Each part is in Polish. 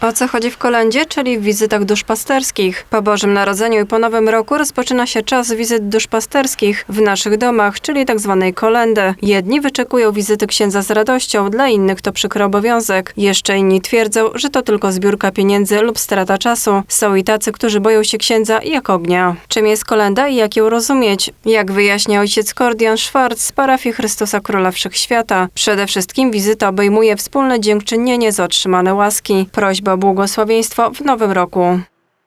O co chodzi w kolędzie, czyli w wizytach duszpasterskich? Po Bożym Narodzeniu i po Nowym Roku rozpoczyna się czas wizyt duszpasterskich w naszych domach, czyli tak zwanej kolendy. Jedni wyczekują wizyty księdza z radością, dla innych to przykry obowiązek. Jeszcze inni twierdzą, że to tylko zbiórka pieniędzy lub strata czasu. Są i tacy, którzy boją się księdza jak ognia. Czym jest kolenda i jak ją rozumieć? Jak wyjaśnia ojciec Kordian Schwartz z parafii Chrystusa Króla Wszechświata, przede wszystkim wizyta obejmuje wspólne dziękczynienie za otrzymane łaski, prośba błogosławieństwo w nowym roku.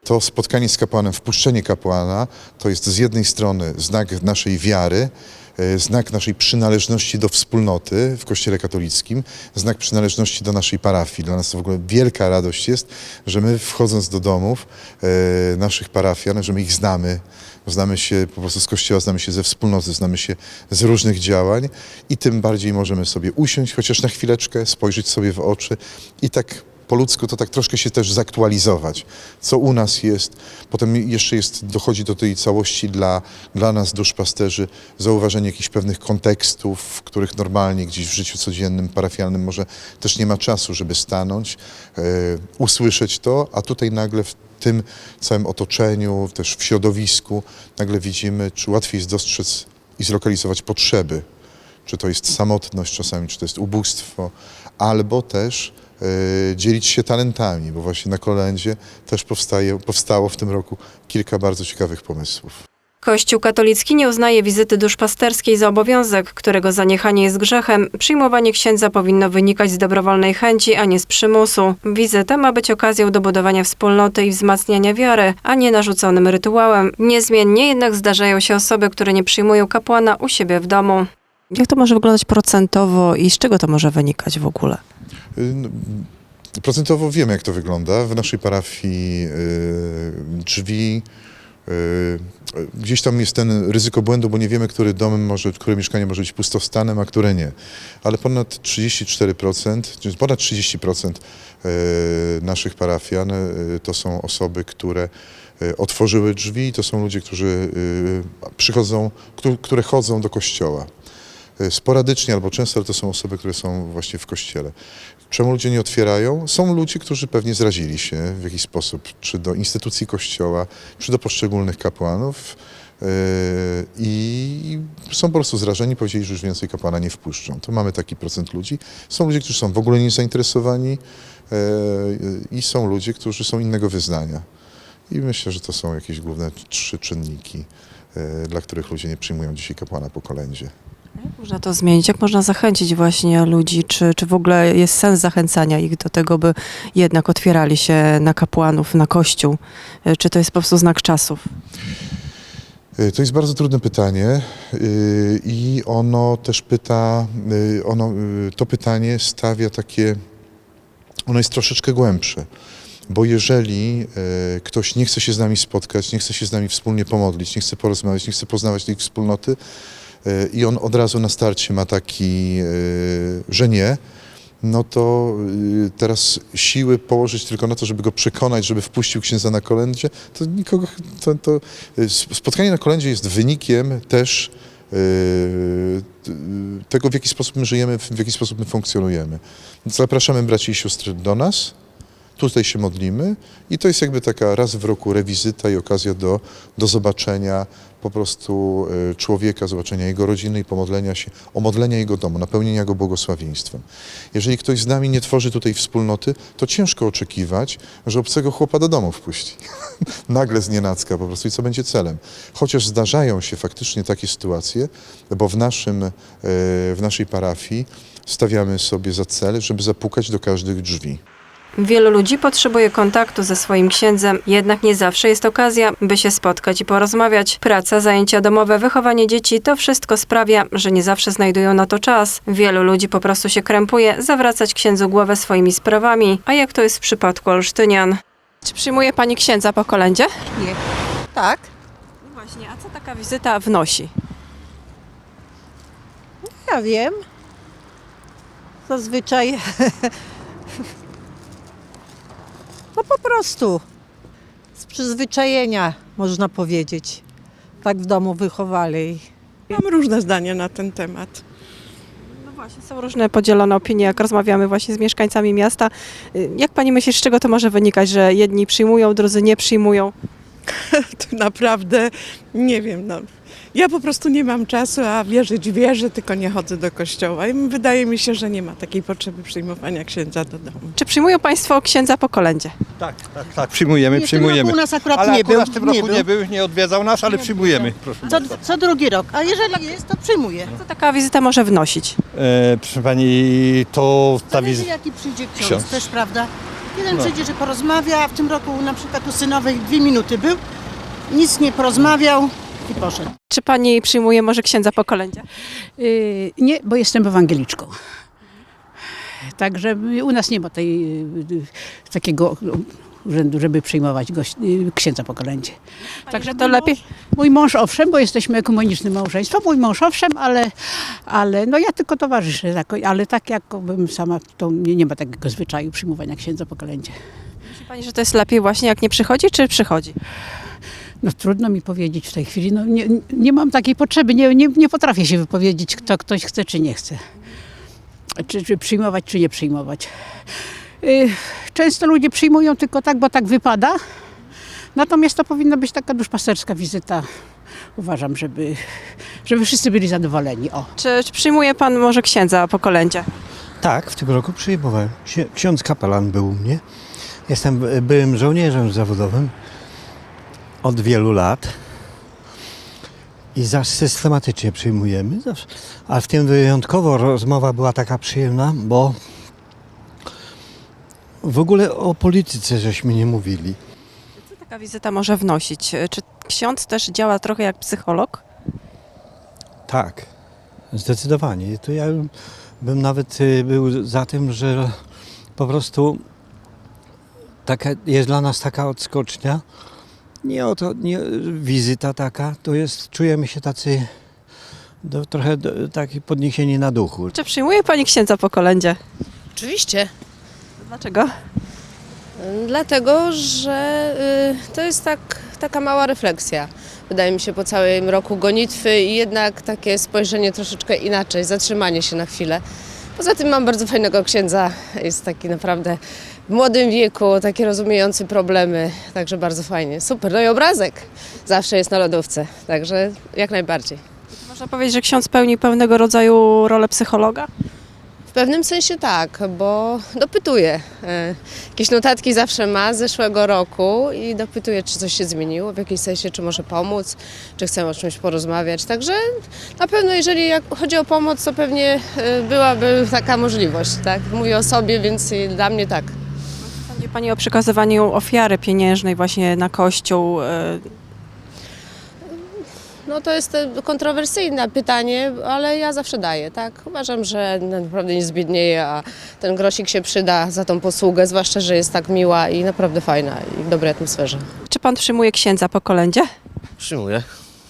To spotkanie z kapłanem, wpuszczenie kapłana, to jest z jednej strony znak naszej wiary, e, znak naszej przynależności do wspólnoty w Kościele katolickim, znak przynależności do naszej parafii. Dla nas to w ogóle wielka radość jest, że my wchodząc do domów e, naszych parafian, że my ich znamy, znamy się po prostu z Kościoła, znamy się ze wspólnoty, znamy się z różnych działań i tym bardziej możemy sobie usiąść chociaż na chwileczkę, spojrzeć sobie w oczy i tak po ludzku to tak troszkę się też zaktualizować, co u nas jest. Potem jeszcze jest, dochodzi do tej całości dla, dla nas, duszpasterzy, zauważenie jakichś pewnych kontekstów, w których normalnie gdzieś w życiu codziennym, parafialnym może też nie ma czasu, żeby stanąć, e, usłyszeć to, a tutaj nagle w tym całym otoczeniu, też w środowisku, nagle widzimy, czy łatwiej jest dostrzec i zlokalizować potrzeby czy to jest samotność czasami, czy to jest ubóstwo, albo też dzielić się talentami, bo właśnie na kolędzie też powstaje, powstało w tym roku kilka bardzo ciekawych pomysłów. Kościół katolicki nie uznaje wizyty duszpasterskiej za obowiązek, którego zaniechanie jest grzechem. Przyjmowanie księdza powinno wynikać z dobrowolnej chęci, a nie z przymusu. Wizyta ma być okazją do budowania wspólnoty i wzmacniania wiary, a nie narzuconym rytuałem. Niezmiennie jednak zdarzają się osoby, które nie przyjmują kapłana u siebie w domu. Jak to może wyglądać procentowo i z czego to może wynikać w ogóle? Y, Procentowo wiemy, jak to wygląda. W naszej parafii y, drzwi. y, Gdzieś tam jest ten ryzyko błędu, bo nie wiemy, który dom może, które mieszkanie może być pustostanem, a które nie. Ale ponad 34%, czy ponad 30% y, naszych parafian to są osoby, które otworzyły drzwi, to są ludzie, którzy przychodzą, któ- które chodzą do kościoła. Y, Sporadycznie albo często, to są osoby, które są właśnie w kościele. Czemu ludzie nie otwierają? Są ludzie, którzy pewnie zrazili się w jakiś sposób, czy do instytucji kościoła, czy do poszczególnych kapłanów yy, i są po prostu zrażeni, powiedzieli, że już więcej kapłana nie wpuszczą. To mamy taki procent ludzi. Są ludzie, którzy są w ogóle niezainteresowani yy, i są ludzie, którzy są innego wyznania. I myślę, że to są jakieś główne trzy czynniki, dla których ludzie nie przyjmują dzisiaj kapłana po kolędzie. Jak można to zmienić? Jak można zachęcić właśnie ludzi? Czy, czy w ogóle jest sens zachęcania ich do tego, by jednak otwierali się na kapłanów, na kościół? Y, Czy to jest po prostu znak czasów? Y, To jest bardzo trudne pytanie y, i ono też pyta, ono, to pytanie stawia takie, ono jest troszeczkę głębsze. Bo jeżeli ktoś nie chce się z nami spotkać, nie chce się z nami wspólnie pomodlić, nie chce porozmawiać, nie chce poznawać tej wspólnoty i on od razu na starcie ma taki, y, że nie, no to y, teraz siły położyć tylko na to, żeby go przekonać, żeby wpuścił księdza na kolędzie, to nikogo, to, to y, spotkanie na kolędzie jest wynikiem też y, y, tego, w jaki sposób my żyjemy, w jaki sposób my funkcjonujemy. Zapraszamy braci i siostry do nas, tutaj się modlimy i to jest jakby taka raz w roku rewizyta i okazja do, do zobaczenia po prostu y, człowieka, zobaczenia jego rodziny i pomodlenia się, omodlenia jego domu, napełnienia go błogosławieństwem. Jeżeli ktoś z nami nie tworzy tutaj wspólnoty, to ciężko oczekiwać, że obcego chłopa do domu wpuści. Nagle z nienacka po prostu i co będzie celem. Chociaż zdarzają się faktycznie takie sytuacje, bo w, naszym, y, w naszej parafii stawiamy sobie za cel, żeby zapukać do każdych drzwi. Wielu ludzi potrzebuje kontaktu ze swoim księdzem, jednak nie zawsze jest okazja, by się spotkać i porozmawiać. Praca, zajęcia domowe, wychowanie dzieci to wszystko sprawia, że nie zawsze znajdują na to czas. Wielu ludzi po prostu się krępuje zawracać księdzu głowę swoimi sprawami, a jak to jest w przypadku Olsztynian. Czy przyjmuje pani księdza po kolędzie? Tak, No właśnie, a co taka wizyta wnosi? ja wiem. Zazwyczaj. No po prostu. Z przyzwyczajenia, można powiedzieć. Tak w domu wychowali. Mam różne zdania na ten temat. Właśnie są różne podzielone opinie, jak rozmawiamy właśnie z mieszkańcami miasta. Jak pani myśli, z czego to może wynikać, że jedni przyjmują, drudzy nie przyjmują? To naprawdę nie wiem. No. Ja po prostu nie mam czasu, a wierzyć wierzę, tylko nie chodzę do kościoła. I wydaje mi się, że nie ma takiej potrzeby przyjmowania księdza do domu. Czy przyjmują państwo księdza po kolędzie? Tak, tak, tak, przyjmujemy, Nie, przyjmujemy. Tym roku u nas akurat ale nie akurat był. w tym roku nie nie był. nie odwiedzał nas, ale przyjmujemy. Proszę Co, co drugi rok. A jeżeli jest, to przyjmuję. Co taka wizyta może wnosić? E, proszę pani, to ta Zależy wizyta. jaki przyjdzie ksiądz, Ksiądz. też prawda. Jeden No. przyjdzie, że porozmawia, a w tym roku na przykład u synowej dwie minuty był, nic nie porozmawiał i poszedł. Czy pani przyjmuje może księdza po kolędzie? Y, Nie, bo jestem ewangeliczką. Także u nas nie ma tej, y, takiego urzędu, żeby przyjmować gość, y, księdza po kolędzie. Także to lepiej. Mój mąż owszem, bo jesteśmy ekumenicznym małżeństwem, mój mąż owszem, ale, ale no ja tylko towarzyszę, tak, ale tak jakbym sama, to nie, nie ma takiego zwyczaju przyjmowania księdza po kolędzie. Myśli pani, że to jest lepiej właśnie jak nie przychodzi, czy przychodzi? No trudno mi powiedzieć w tej chwili, no nie, nie mam takiej potrzeby, nie, nie, nie potrafię się wypowiedzieć, kto ktoś chce, czy nie chce. Czy, czy przyjmować, czy nie przyjmować. Y, Często ludzie przyjmują tylko tak, bo tak wypada. Natomiast to powinna być taka duszpasterska wizyta. Uważam, żeby, żeby wszyscy byli zadowoleni. O. Czy, czy przyjmuje pan może księdza po kolędzie? Tak, w tym roku przyjmowałem. Ksi- Ksiądz kapelan był u mnie. Jestem e, byłym żołnierzem zawodowym od wielu lat. I zawsze systematycznie przyjmujemy. Zawsze. A w tym wyjątkowo rozmowa była taka przyjemna, bo w ogóle o polityce żeśmy nie mówili. Co taka wizyta może wnosić? Czy ksiądz też działa trochę jak psycholog? Tak, zdecydowanie. To ja bym, bym nawet y, był za tym, że po prostu taka, jest dla nas taka odskocznia. Nie o to, nie, wizyta taka, to jest, czujemy się tacy do, trochę do, taki podniesieni na duchu. Czy przyjmuje pani księdza po kolędzie? Oczywiście. Dlaczego? Dlatego, że y, to jest tak, taka mała refleksja. Wydaje mi się po całym roku gonitwy i jednak takie spojrzenie troszeczkę inaczej, zatrzymanie się na chwilę. Poza tym mam bardzo fajnego księdza, jest taki naprawdę młodym wieku, taki rozumiejący problemy, także bardzo fajnie. Super, no i obrazek zawsze jest na lodówce, także jak najbardziej. Można powiedzieć, że ksiądz pełni pewnego rodzaju rolę psychologa? W pewnym sensie tak, bo dopytuje. E, Jakieś notatki zawsze ma z zeszłego roku i dopytuje, czy coś się zmieniło, w jakimś sensie, czy może pomóc, czy chcemy o czymś porozmawiać. Także na pewno, jeżeli chodzi o pomoc, to pewnie e, byłaby taka możliwość. Tak? Mówię o sobie, więc dla mnie tak. Pani o przekazywaniu ofiary pieniężnej właśnie na kościół. y, No to jest e, kontrowersyjne pytanie, ale ja zawsze daję, tak? Uważam, że naprawdę nie zbiednieje, a ten grosik się przyda za tą posługę, zwłaszcza, że jest tak miła i naprawdę fajna i w dobrej atmosferze. Czy pan przyjmuje księdza po kolędzie? Przyjmuję.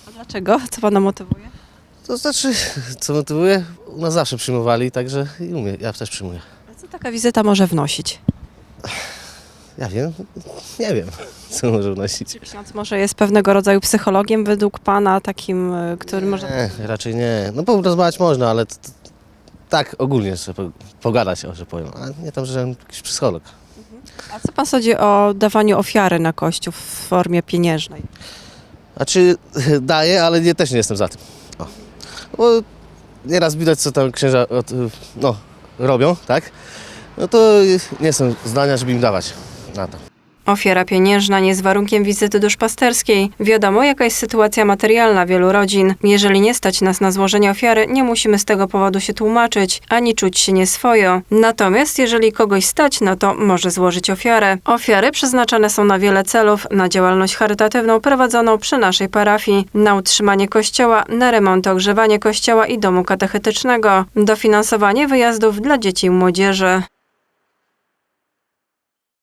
A dlaczego? Co pana motywuje? To znaczy, co motywuje? U nas zawsze przyjmowali, także i umie, ja też przyjmuję. A co taka wizyta może wnosić? Ja wiem, nie wiem, co może wnosić. Ksiądz może jest pewnego rodzaju psychologiem według pana, takim, y, który może... Nie, raczej nie. No porozmawiać można, ale t- t- tak ogólnie sobie po- pogadać, o, że powiem. A nie tam, że jakiś psycholog. A co pan sądzi o dawaniu ofiary na kościół w formie pieniężnej? Znaczy, daję, ale nie, też nie jestem za tym. O. Bo nieraz widać, co tam księża od, no, robią, tak? No to nie jestem zdania, żeby im dawać na to. Ofiara pieniężna nie jest warunkiem wizyty duszpasterskiej. Wiadomo, jaka jest sytuacja materialna wielu rodzin. Jeżeli nie stać nas na złożenie ofiary, nie musimy z tego powodu się tłumaczyć, ani czuć się nieswojo. Natomiast jeżeli kogoś stać, no to może złożyć ofiarę. Ofiary przeznaczane są na wiele celów, na działalność charytatywną prowadzoną przy naszej parafii, na utrzymanie kościoła, na remont, ogrzewanie kościoła i domu katechetycznego, dofinansowanie wyjazdów dla dzieci i młodzieży.